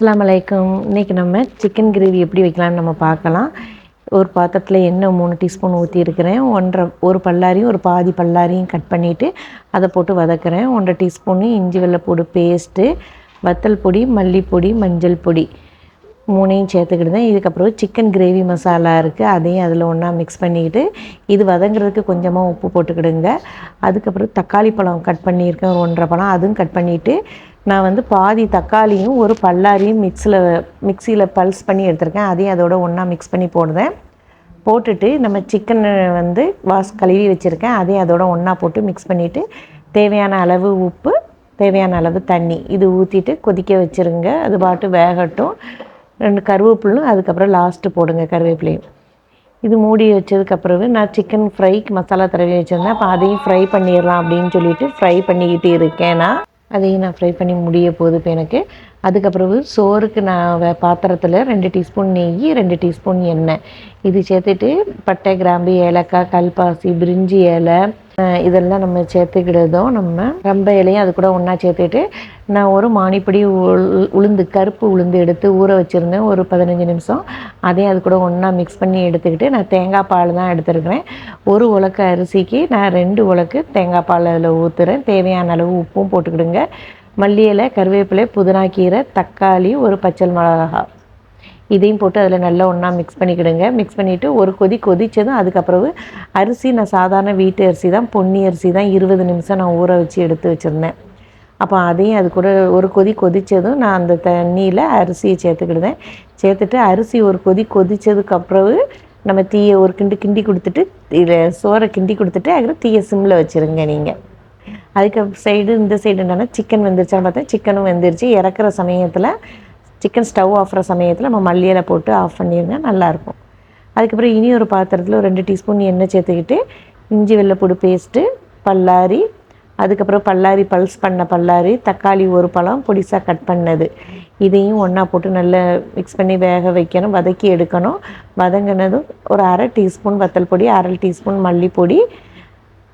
அஸ்லாம் அலைக்கும். இன்றைக்கி நம்ம சிக்கன் கிரேவி எப்படி வைக்கலாம்னு நம்ம பார்க்கலாம். ஒரு பாத்திரத்தில் எண்ணெய் மூணு டீஸ்பூன் ஊற்றிருக்கிறேன் ஒன்றரை ஒரு பல்லாரியும் ஒரு பாதி பல்லாரியும் கட் பண்ணிவிட்டு அதை போட்டு வதக்குறேன். ஒன்றரை டீஸ்பூனு இஞ்சி வெள்ளைப்பூடு பேஸ்ட்டு வத்தல் பொடி மல்லிப்பொடி மஞ்சள் பொடி மூணையும் சேர்த்துக்கிடுதேன் இதுக்கப்புறம் சிக்கன் கிரேவி மசாலா இருக்குது அதையும் அதில் ஒன்றா மிக்ஸ் பண்ணிக்கிட்டு இது வதங்குறதுக்கு கொஞ்சமாக உப்பு போட்டுக்கிடுங்க. அதுக்கப்புறம் தக்காளி பழம் கட் பண்ணியிருக்கேன். ஒரு ஒன்றரை பழம். அதுவும் கட் பண்ணிவிட்டு நான் வந்து பாதி தக்காளியும் ஒரு பல்லாரியும் மிக்ஸில் மிக்சியில் பல்ஸ் பண்ணி எடுத்திருக்கேன். அதையும் அதோட ஒன்றா மிக்ஸ் பண்ணி போடுவேன் போட்டுட்டு நம்ம சிக்கனை வந்து வாஷ் கழுவி வச்சுருக்கேன். அதையும் அதோட ஒன்றா போட்டு மிக்ஸ் பண்ணிவிட்டு தேவையான அளவு உப்பு தேவையான அளவு தண்ணி இது ஊற்றிட்டு கொதிக்க வச்சுருங்க. அது பாட்டு வேகட்டும். ரெண்டு கருவேப்பிலும் அதுக்கப்புறம் லாஸ்ட்டு போடுங்க கருவேப்பிலையும். இது மூடி வச்சதுக்கப்புறவு நான் சிக்கன் ஃப்ரைக்கு மசாலா தடவி வச்சுருந்தேன். அப்போ அதையும் ஃப்ரை பண்ணிடலாம் அப்படின்னு சொல்லிட்டு ஃப்ரை பண்ணிக்கிட்டு இருக்கேன் நான். அதையும் நான் ஃப்ரை பண்ணி முடிய போகுது இப்போ எனக்கு. அதுக்கப்புறம் சோறுக்கு நான் பாத்திரத்தில் ரெண்டு டீஸ்பூன் நெய் ரெண்டு டீஸ்பூன் எண்ணெய். இது சேர்த்துட்டு பட்டை கிராம்பு ஏலக்காய் கல்பாசி பிரிஞ்சி இலை இதெல்லாம் நம்ம சேர்த்துக்கிட்டதும் நம்ம ரொம்ப இலையும் அது கூட ஒன்றா சேர்த்துட்டு நான் ஒரு மானிப்படி உளுந்து கருப்பு உளுந்து எடுத்து ஊற வச்சுருந்தேன். ஒரு பதினஞ்சு நிமிஷம். அதையும் அது கூட ஒன்றா மிக்ஸ் பண்ணி எடுத்துக்கிட்டு நான் தேங்காய் பால் தான் எடுத்துருக்கிறேன். ஒரு உலக்கு அரிசிக்கு நான் ரெண்டு உலக்கு தேங்காய் பால் அதில் ஊற்றுறேன் தேவையான அளவு உப்பும் போட்டுக்கிடுங்க. மல்லி இலை கருவேப்பிலை புதினாக்கீரை தக்காளி ஒரு பச்சை மிளகா. இதையும் போட்டு அதில் நல்லா ஒன்றா மிக்ஸ் பண்ணிக்கிடுங்க. மிக்ஸ் பண்ணிவிட்டு ஒரு கொதி கொதித்ததும் அதுக்கப்புறம் அரிசி நான் சாதாரண வீட்டு அரிசி தான் பொன்னி அரிசி தான் இருபது நிமிஷம் நான் ஊற வச்சு எடுத்து வச்சுருந்தேன். அப்போ அதையும் அது கூட ஒரு கொதி கொதித்ததும் நான் அந்த தண்ணியில் அரிசியை சேர்த்துக்கிடுவேன். சேர்த்துட்டு அரிசி ஒரு கொதி கொதித்ததுக்கப்புறவு நம்ம தீயை ஒரு கிண்டு கிண்டி கொடுத்துட்டு இதில் சோறை கிண்டி கொடுத்துட்டு அதுக்கு தீயை சிம்மில் வச்சுருங்க நீங்கள் அதுக்கு சைடு இந்த சைடு என்னென்னா சிக்கன் வெந்துருச்சான்னு பார்த்தா சிக்கனும் வெந்துருச்சு. இறக்குற சமயத்தில் சிக்கன் ஸ்டவ் ஆஃப்ற சமயத்தில் நம்ம மல்லியில் போட்டு ஆஃப் பண்ணிடுங்க நல்லாயிருக்கும். அதுக்கப்புறம் இனி ஒரு பாத்திரத்தில் ஒரு ரெண்டு டீஸ்பூன் எண்ணெய் சேர்த்துக்கிட்டு இஞ்சி வெள்ளைப்பூடு பேஸ்ட்டு பல்லாரி அதுக்கப்புறம் பல்லாரி பல்ஸ் பண்ண பல்லாரி தக்காளி ஒரு பழம் பொடிசாக கட் பண்ணது. இதையும் ஒன்றா போட்டு நல்லா மிக்ஸ் பண்ணி வேக வைக்கணும் வதக்கி எடுக்கணும். வதங்கினதும் ஒரு அரை டீஸ்பூன் வத்தல் பொடி அரை டீஸ்பூன் மல்லிப்பொடி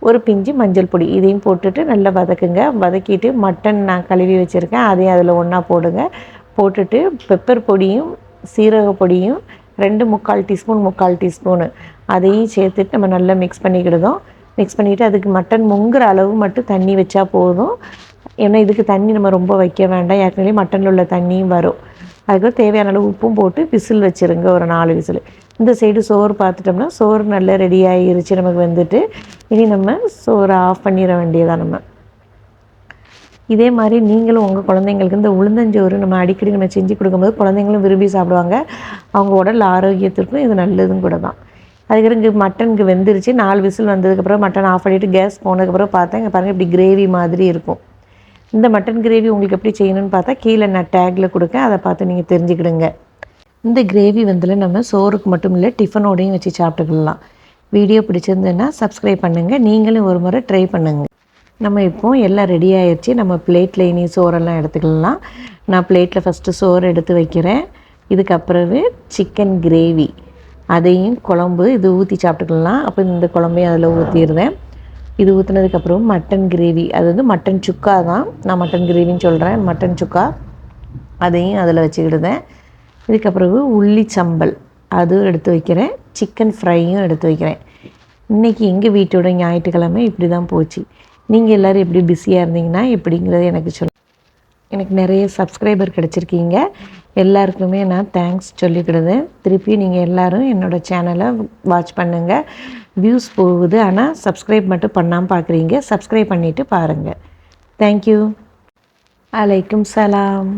ஒரு பிஞ்சு மஞ்சள் பொடி. இதையும் போட்டுட்டு நல்லா வதக்குங்க. வதக்கிட்டு மட்டன் நான் கழுவி வச்சுருக்கேன். அதையும் அதில் ஒன்றா போடுங்க. போட்டுட்டு பெப்பர் பொடியும் சீரக பொடியும் ரெண்டு முக்கால் டீஸ்பூன் முக்கால் டீஸ்பூனு அதையும் சேர்த்துட்டு நம்ம நல்லா மிக்ஸ் பண்ணிக்கிடுதோம். மிக்ஸ் பண்ணிவிட்டு அதுக்கு மட்டன் முங்குற அளவு மட்டும் தண்ணி வச்சா போதும். ஏன்னா இதுக்கு தண்ணி நம்ம ரொம்ப வைக்க வேண்டாம். ஏற்கனவே மட்டனில் உள்ள தண்ணியும் வரும். அதுக்கு தேவையான அளவு உப்பும் போட்டு விசில் வச்சுருங்க ஒரு நாலு விசில். இந்த சைடு சோறு பார்த்துட்டோம்னா சோறு நல்லா ரெடி ஆகிருச்சு நமக்கு வந்துட்டு. இனி நம்ம சோறை ஆஃப் பண்ணிட வேண்டியதான் நம்ம. இதே மாதிரி நீங்களும் உங்கள் குழந்தைங்களுக்கு இந்த உளுந்தஞ்சோறு நம்ம அடிக்கடி நம்ம செஞ்சு கொடுக்கும்போது குழந்தைங்களும் விரும்பி சாப்பிடுவாங்க. அவங்க உடல் ஆரோக்கியத்திற்கும் இது நல்லதும் கூட தான். அதுக்கப்புறம் இங்கே மட்டனுக்கு வெந்துருச்சு. நாலு விசில் வந்ததுக்கப்புறம் மட்டன் ஆஃப் பண்ணிவிட்டு கேஸ் போனதுக்கப்புறம் பார்த்தேன். இங்கே பாருங்கள் இப்படி கிரேவி மாதிரி இருக்கும். இந்த மட்டன் கிரேவி உங்களுக்கு எப்படி செய்யணும்னு பார்த்தா கீழே நான் டேக்கில் கொடுக்கேன். அதை பார்த்து நீங்கள் தெரிஞ்சுக்கிடுங்க. இந்த கிரேவி வந்துல நம்ம சோறுக்கு மட்டும் இல்லை டிஃபனோடையும் வச்சு சாப்பிட்டுக்கலாம். வீடியோ பிடிச்சிருந்ததுன்னா சப்ஸ்கிரைப் பண்ணுங்கள் நீங்களும் ஒரு முறை ட்ரை பண்ணுங்கள் நம்ம இப்போ எல்லாம் ரெடி ஆயிடுச்சு நம்ம பிளேட்டில் இனி சோறெல்லாம் எடுத்துக்கலாம். நான் பிளேட்டில் ஃபஸ்ட்டு சோறு எடுத்து வைக்கிறேன். இதுக்கப்புறவு சிக்கன் கிரேவி அதையும் குழம்பு இது ஊற்றி சாப்பிட்டுக்கலாம். அப்போ இந்த குழம்பையும் அதில் ஊற்றிடுறேன் இது ஊற்றினதுக்கப்புறம் மட்டன் கிரேவி அது வந்து மட்டன் சுக்கா தான். நான் மட்டன் கிரேவின்னு சொல்கிறேன் மட்டன் சுக்கா. அதையும் அதில் வச்சுக்கிடுதேன் இதுக்கப்புறவு உள்ளி சம்பல். அதுவும் எடுத்து வைக்கிறேன். சிக்கன் ஃப்ரையும் எடுத்து வைக்கிறேன். இன்றைக்கி எங்கள் வீட்டோட ஞாயிற்றுக்கிழமை இப்படி தான் போச்சு. நீங்கள் எல்லோரும் எப்படி பிஸியாக இருந்தீங்கன்னா எப்படிங்கிறது எனக்கு சொல்ல எனக்கு நிறைய சப்ஸ்கிரைபர் கிடச்சிருக்கீங்க. எல்லாருக்குமே நான் தேங்க்ஸ் சொல்லிக்கிடுதேன் திருப்பி நீங்கள் எல்லோரும் என்னோடய சேனலை வாட்ச் பண்ணுங்கள் வியூஸ் போகுது ஆனால் சப்ஸ்கிரைப் மட்டும் பண்ணாமல் பார்க்குறீங்க சப்ஸ்கிரைப் பண்ணிவிட்டு பாருங்கள் தேங்க்யூ அலைக்கும் சலாம்.